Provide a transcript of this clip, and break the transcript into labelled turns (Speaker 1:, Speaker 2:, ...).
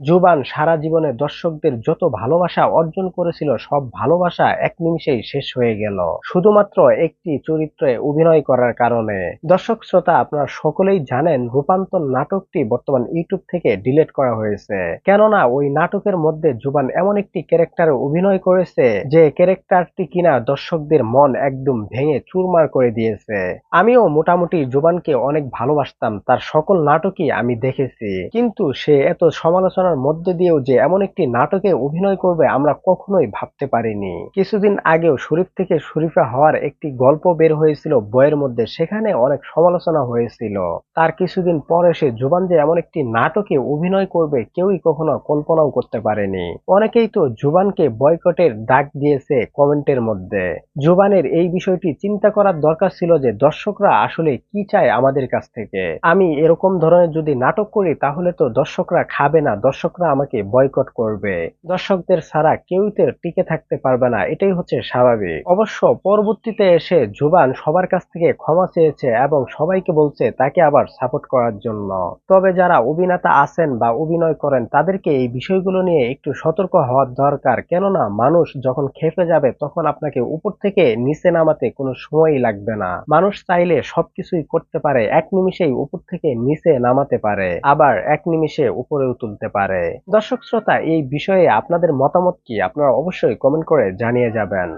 Speaker 1: জুবান সারা জীবনে দর্শকদের যত ভালোবাসা অর্জন করেছিল, সব ভালোবাসা এক নিমিষেই শেষ হয়ে গেল। শুধুমাত্র একটি চরিত্রে অভিনয় করার কারণে। দর্শক শ্রোতা, আপনারা সকলেই জানেন রূপান্তর নাটকটি বর্তমান ইউটিউব থেকে ডিলিট করা হয়েছে। কেননা, ওই নাটকের মধ্যে জুবান এমন একটি ক্যারেক্টারে অভিনয় করেছে যে ক্যারেক্টারটি কিনা দর্শকদের মন একদম ভেঙে চুরমার করে দিয়েছে। আমিও মোটামুটি জুবানকে অনেক ভালোবাসতাম, তার সকল নাটকই আমি দেখেছি। কিন্তু সে এত সমালোচনার মধ্যে দিয়েও যে এমন একটি নাটকে অভিনয় করবে আমরা কখনোই ভাবতে পারিনি। কিছুদিন আগেও শরীফ থেকে শরীফা হওয়ার একটি গল্প বের হয়েছিল বইয়ের মধ্যে, সেখানে অনেক সমালোচনা হয়েছিল। তার কিছুদিন পর এসে জুবান যে এমন একটি নাটকে অভিনয় করবে, কেউই কখনো কল্পনাও করতে পারেনি। অনেকেই তো জুবানকে বয়কটের ডাক দিয়েছে কমেন্টের মধ্যে। জুবানের এই বিষয়টি চিন্তা করার দরকার ছিল যে দর্শকরা আসলে কি চায় আমাদের কাছ থেকে। আমি এরকম ধরনের যদি নাটক করি, তাহলে তো দর্শকরা খাবে না দর্শকরা আমাকে বয়কট করবে। দর্শকদের ছাড়া কেউই তো টিকে থাকতে পারবে না, এটাই হচ্ছে স্বাভাবিক। অবশ্য পরবর্তীতে এসে জুবান সবার কাছ থেকে ক্ষমা চেয়েছে এবং সবাইকে বলছে তাকে আবার সাপোর্ট করার জন্য। তবে যারা অভিনেতা আছেন বা অভিনয় করেন, তাদেরকে এই বিষয়গুলো নিয়ে একটু সতর্ক হওয়ার দরকার। কেননা মানুষ যখন খেপে যাবে, তখন আপনাকে উপর থেকে নিচে নামাতে কোনো সময়ই লাগবে না। মানুষ চাইলে সবকিছুই করতে পারে, এক নিমিষেই উপর থেকে নিচে নামাতে পারে, আবার এক নিমিষে উপরেও তুলতে পারে। দর্শক শ্রোতা এই বিষয়ে আপনাদের মতামত কি? আপনারা অবশ্যই কমেন্ট করে জানিয়ে যাবেন।